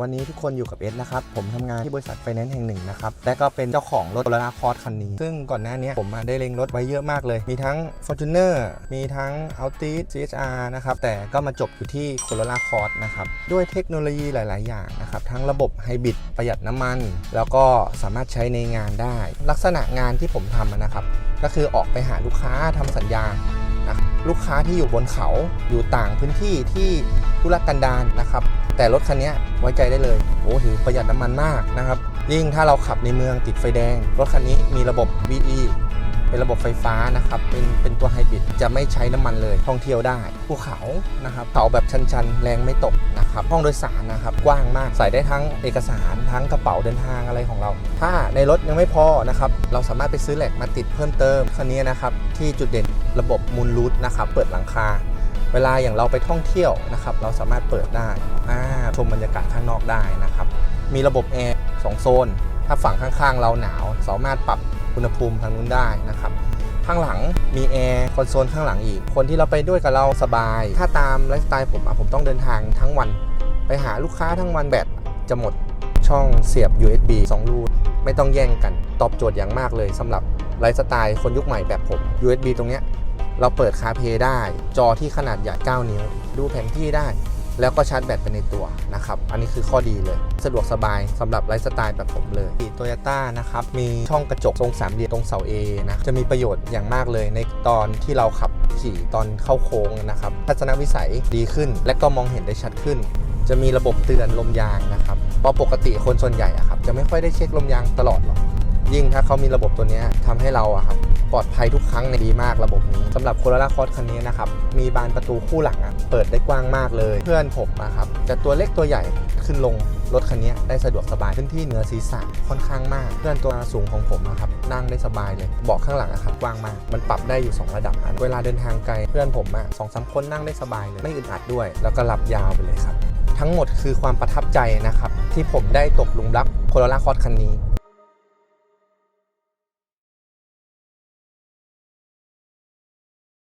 วันนี้ทุกคนอยู่กับเอสนะครับ ผมทำงานที่บริษัทไฟแนนซ์แห่งหนึ่งนะครับ และก็เป็นเจ้าของรถโ o ลาคอร์ดคันนี้ ซึ่งก่อนหน้านี้ผมมาได้เล็งรถไว้เยอะมากเลย มีทั้ง Fortuner มีทั้ง Altis CHR นะครับ แต่ก็มาจบอยู่ที่โ o ลาคอร์ดนะครับ ด้วยเทคโนโลยีหลาย ๆ อย่างนะครับ ทั้งระบบไฮบริดประหยัดน้ำมัน แล้วก็สามารถใช้ในงานได้ ลักษณะงานที่ผมทำนะครับ ก็คือออกไปหาลูกค้าทำสัญญาลูกค้าที่อยู่บนเขาอยู่ต่างพื้นที่ที่ทุรกันดารนะครับ แต่รถคันนี้ไว้ใจได้เลยโอ้ถือประหยัดน้ำมันมากนะครับยิ่งถ้าเราขับในเมืองติดไฟแดง รถคันนี้มีระบบ VE เป็นระบบไฟฟ้านะครับ เป็นเป็นตัวไฮบริดจะไม่ใช้น้ำมันเลยท่องเที่ยวได้ภูเขานะครับเขาแบบชันๆ แรงไม่ตกนะครับ ห้องโดยสารนะครับ กว้างมากใส่ได้ทั้งเอกสารทั้งกระเป๋าเดินทางอะไรของเรา ถ้าในรถยังไม่พอนะครับ เราสามารถไปซื้อแหลกมาติดเพิ่มเติมคันนี้นะครับ ที่จุดเด่นระบบมูลรูทนะครับ เปิดหลังคา เวลาอย่างเราไปท่องเที่ยวนะครับ เราสามารถเปิดได้อ่าชมบรรยากาศข้างนอกได้นะครับ มีระบบแอร์สองโซน ถ้าฝั่งข้างๆ เราหนาว สามารถปรับอุณหภูมิทางนู้นได้นะครับ ข้างหลังมีแอร์คอนโซลข้างหลังอีก คนที่เราไปด้วยกับเราสบาย ถ้าตามไลฟ์สไตล์ผมอะผมต้องเดินทางทั้งวัน ไปหาลูกค้าทั้งวันแบตจะหมดช่องเสียบ USB 2 รูไม่ต้องแย่งกัน ตอบโจทย์อย่างมากเลยสำหรับไลฟ์สไตล์คนยุคใหม่แบบผม USB ตรงเนี้ย เราเปิดคาเพย์ได้ จอที่ขนาดใหญ่ 9 นิ้ว ดูแผนที่ได้ แล้วก็ชาร์จแบตไปในตัวนะครับ อันนี้คือข้อดีเลย สะดวกสบายสำหรับไลฟ์สไตล์แบบผมเลยโตโยต้านะครับ มีช่องกระจกทรงสามเหลี่ยมตรงเสา A นะ จะมีประโยชน์อย่างมากเลยในตอนที่เราขับขี่ตอนเข้าโค้งนะครับ ทัศนวิสัยดีขึ้น และก็มองเห็นได้ชัดขึ้น จะมีระบบเตือนลมยางนะครับ เพราะปกติคนส่วนใหญ่อะครับจะไม่ค่อยได้เช็คลมยางตลอดหรอก ยิ่งถ้าเขามีระบบตัวนี้ยทำให้เราอะครับปลอดภัยทุกครั้งในดีมากระบบนี้สำหรับโคโรล่าคอสคันนี้นะครับ มีบานประตูคู่หลังอะเปิดได้กว้างมากเลย เพื่อนผมอะครับจะตัวเล็กตัวใหญ่ขึ้นลงรถคันนี้ได้สะดวกสบายพื้นที่เหนือศีรษะค่อนข้างมาก เพื่อนตัวสูงของผมอะครับนั่งได้สบายเลยเบาะข้างหลังอะครับกว้างมาก มันปรับได้อยู่ 2 ระดับอันเวลาเดินทางไกลเพื่อนผมอะสองสามคนนั่งได้สบายเลยไม่อึดอัดด้วย แล้วก็หลับยาวไปเลยครับ ทั้งหมดคือความประทับใจนะครับที่ผมได้ตกหลุมรักโคโรล่าคอสคันนี้